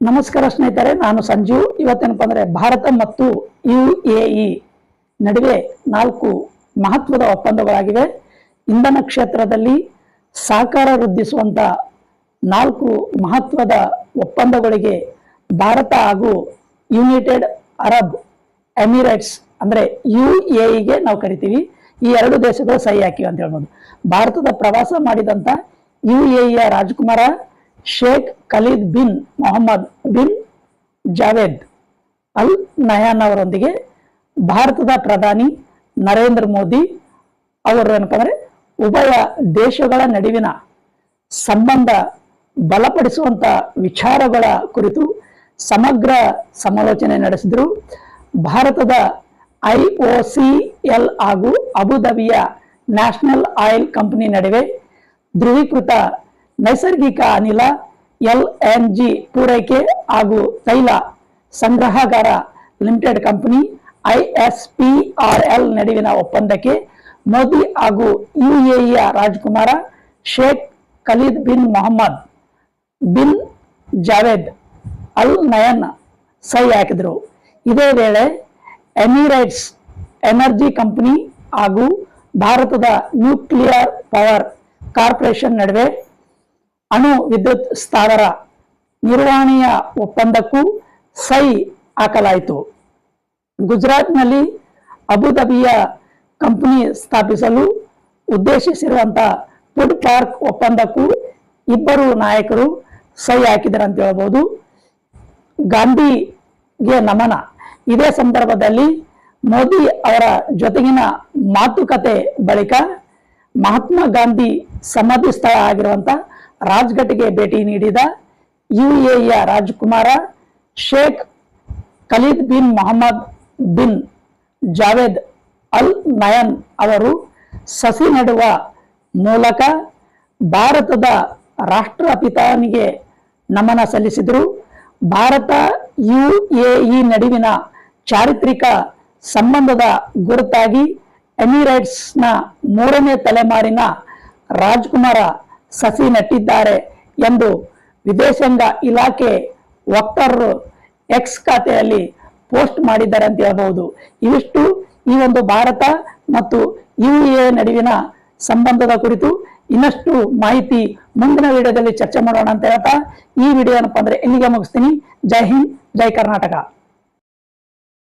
ನಮಸ್ಕಾರ ಸ್ನೇಹಿತರೆ, ನಾನು ಸಂಜು. ಇವತ್ತೇನಪ್ಪ ಅಂದರೆ ಭಾರತ ಮತ್ತು ಯು ಎ ಇ ನಡುವೆ ನಾಲ್ಕು ಮಹತ್ವದ ಒಪ್ಪಂದಗಳಾಗಿವೆ. ಇಂಧನ ಕ್ಷೇತ್ರದಲ್ಲಿ ಸಹಕಾರ ವೃದ್ಧಿಸುವಂಥ ನಾಲ್ಕು ಮಹತ್ವದ ಒಪ್ಪಂದಗಳಿಗೆ ಭಾರತ ಹಾಗೂ ಯುನೈಟೆಡ್ ಅರಬ್ ಎಮಿರೇಟ್ಸ್ ಅಂದ್ರೆ ಯು ಎ ಇಗೆ ನಾವು ಕರಿತೀವಿ. ಈ ಎರಡು ದೇಶಗಳು ಸಹಿ ಹಾಕಿವೆ ಅಂತ ಹೇಳ್ಬೋದು. ಭಾರತದ ಪ್ರವಾಸ ಮಾಡಿದಂತ ಯು ಎ ಇಯ ರಾಜಕುಮಾರ Sheikh Khalid bin Mohammed bin Javed Al Nahyan ಅವರೊಂದಿಗೆ ಭಾರತದ ಪ್ರಧಾನಿ ನರೇಂದ್ರ ಮೋದಿ ಅವರು ಏನಪ್ಪ ಉಭಯ ದೇಶಗಳ ನಡುವಿನ ಸಂಬಂಧ ಬಲಪಡಿಸುವಂತ ವಿಚಾರಗಳ ಕುರಿತು ಸಮಗ್ರ ಸಮಾಲೋಚನೆ ನಡೆಸಿದ್ರು. ಭಾರತದ ಐ ಒ ಸಿ ಎಲ್ ಹಾಗೂ ಅಬುಧಾಬಿಯ ನ್ಯಾಷನಲ್ ಆಯಿಲ್ ಕಂಪನಿ ನಡುವೆ ಧ್ರುವೀಕೃತ ನೈಸರ್ಗಿಕ ಅನಿಲ, ಎಲ್ ಎನ್ ಜಿ ಪೂರೈಕೆ ಹಾಗೂ ತೈಲ ಸಂಗ್ರಹಗಾರ limited company I S P R L ನಡುವಿನ ಒಪ್ಪಂದಕ್ಕೆ ಮೋದಿ ಹಾಗೂ ಯುಎಇಯ ರಾಜಕುಮಾರ Sheikh Khalid bin Mohammed bin Javed Al Nahyan ಸಹಿ ಹಾಕಿದರು. ಇದೇ ವೇಳೆ ಎಮಿರೇಟ್ಸ್ ಎನರ್ಜಿ ಕಂಪನಿ ಹಾಗೂ ಭಾರತದ ನ್ಯೂಕ್ಲಿಯರ್ ಪವರ್ ಕಾರ್ಪೊರೇಷನ್ ನಡುವೆ ಅಣು ವಿದ್ಯುತ್ ಸ್ಥಾವರ ನಿರ್ವಹಣೆಯ ಒಪ್ಪಂದಕ್ಕೂ ಸೈ ಹಾಕಲಾಯಿತು. ಗುಜರಾತ್ನಲ್ಲಿ ಅಬುಧಾಬಿಯ ಕಂಪನಿ ಸ್ಥಾಪಿಸಲು ಉದ್ದೇಶಿಸಿರುವಂತಹ ಫುಡ್ ಪಾರ್ಕ್ ಒಪ್ಪಂದಕ್ಕೂ ಇಬ್ಬರು ನಾಯಕರು ಸಹಿ ಹಾಕಿದ್ದಾರೆ ಅಂತ ಹೇಳ್ಬೋದು. ಗಾಂಧಿಗೆ ನಮನ. ಇದೇ ಸಂದರ್ಭದಲ್ಲಿ ಮೋದಿ ಅವರ ಜೊತೆಗಿನ ಮಾತುಕತೆ ಬಳಿಕ ಮಹಾತ್ಮ ಗಾಂಧಿ ಸಮಾಧಿ ಸ್ಥಳ ಆಗಿರುವಂತ ರಾಜ್ಘಟ್ಗೆ ಭೇಟಿ ನೀಡಿದ ಯುಎಇಯ Rajkumar Sheikh Khalid bin Mohammed bin Javed Al Nahyan ಅವರು ಸಸಿ ನೆಡುವ ಮೂಲಕ ಭಾರತದ ರಾಷ್ಟ್ರಪಿತನಿಗೆ ನಮನ ಸಲ್ಲಿಸಿದರು. ಭಾರತ ಯುಎಇ ನಡುವಿನ ಚಾರಿತ್ರಿಕ ಸಂಬಂಧದ ಗುರುತಾಗಿ ಎಮಿರೇಟ್ಸ್ನ ಮೂರನೇ ತಲೆಮಾರಿನ ರಾಜ್ಕುಮಾರ ಸಸಿ ನೆಟ್ಟಿದ್ದಾರೆ ಎಂದು ವಿದೇಶಾಂಗ ಇಲಾಖೆ ವಕ್ತಾರರು ಎಕ್ಸ್ ಖಾತೆಯಲ್ಲಿ ಪೋಸ್ಟ್ ಮಾಡಿದ್ದಾರೆ ಅಂತ ಹೇಳಬಹುದು. ಇವಿಷ್ಟು ಈ ಒಂದು ಭಾರತ ಮತ್ತು ಯು ಎ ನಡುವಿನ ಸಂಬಂಧದ ಕುರಿತು ಇನ್ನಷ್ಟು ಮಾಹಿತಿ ಮುಂದಿನ ವಿಡಿಯೋದಲ್ಲಿ ಚರ್ಚೆ ಮಾಡೋಣ ಅಂತ ಹೇಳ್ತಾ ಈ ವಿಡಿಯೋ ಏನಪ್ಪ ಅಂದ್ರೆ ಇಲ್ಲಿಗೆ ಮುಗಿಸ್ತೀನಿ. ಜೈ ಹಿಂದ್, ಜೈ ಕರ್ನಾಟಕ.